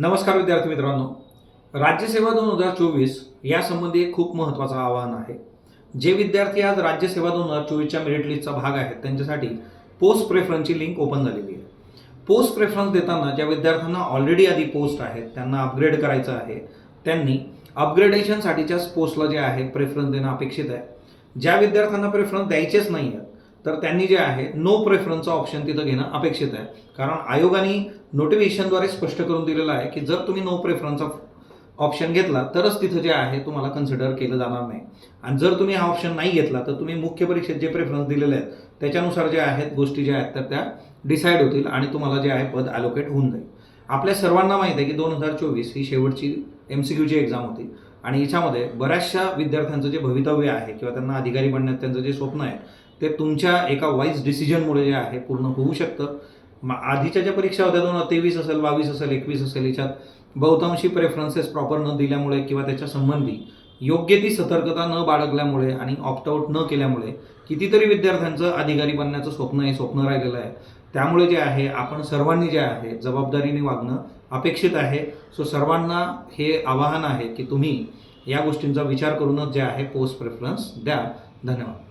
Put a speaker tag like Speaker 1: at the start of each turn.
Speaker 1: नमस्कार विद्यार्थी मित्रांनो. राज्यसेवा दोन हजार चोवीस यासंबंधी एक खूप महत्त्वाचं आवाहन आहे. जे विद्यार्थी आज राज्यसेवा दोन हजार चोवीसच्या मेरिट लिस्टचा भाग आहेत त्यांच्यासाठी पोस्ट प्रेफरन्सची लिंक ओपन झालेली आहे. पोस्ट प्रेफरन्स देताना ज्या विद्यार्थ्यांना ऑलरेडी आधी पोस्ट आहेत त्यांना अपग्रेड करायचं आहे त्यांनी अपग्रेडेशनसाठीच्याच पोस्टला जे आहे प्रेफरन्स देणं अपेक्षित आहे. ज्या विद्यार्थ्यांना प्रेफरन्स द्यायचेच नाही आहेत तर त्यांनी जे आहे नो प्रेफरन्सचा ऑप्शन तिथं घेणं अपेक्षित आहे. कारण आयोगाने नोटिफिकेशनद्वारे स्पष्ट करून दिलेलं आहे की जर तुम्ही नो प्रेफरन्सचा ऑप्शन घेतला तरच तिथं जे आहे तुम्हाला कन्सिडर केलं जाणार नाही. आणि जर तुम्ही हा ऑप्शन नाही घेतला तर तुम्ही मुख्य परीक्षेत जे प्रेफरन्स दिलेले आहेत त्याच्यानुसार जे आहेत गोष्टी ज्या आहेत तर त्या डिसाईड होतील आणि तुम्हाला जे आहे पद ॲलोकेट होऊन जाईल. आपल्या सर्वांना माहिती आहे की दोन हजार चोवीस ही शेवटची एम सी क्यूची एक्झाम होती. आणि याच्यामध्ये बऱ्याचशा विद्यार्थ्यांचं जे भवितव्य आहे किंवा त्यांना अधिकारी बनण्यात त्यांचं जे स्वप्न आहे ते तुमच्या एका वाईज डिसिजनमुळे जे आहे पूर्ण होऊ शकतं. मग आधीच्या ज्या परीक्षा होत्या दोन तेवीस असेल बावीस असेल एकवीस असेल याच्यात बहुतांशी प्रेफरन्सेस प्रॉपर न दिल्यामुळे किंवा त्याच्या संबंधी योग्य ती सतर्कता न बाळगल्यामुळे आणि ऑप्ट आऊट न केल्यामुळे कितीतरी विद्यार्थ्यांचं अधिकारी बनण्याचं स्वप्न हे स्वप्न राहिलेलं आहे. त्यामुळे जे आहे आपण सर्वांनी जे आहे जबाबदारीने वागणं अपेक्षित आहे. सो सर्वांना हे आवाहन आहे की तुम्ही या गोष्टींचा विचार करूनच जे आहे पोस्ट प्रेफरन्स द्या. धन्यवाद.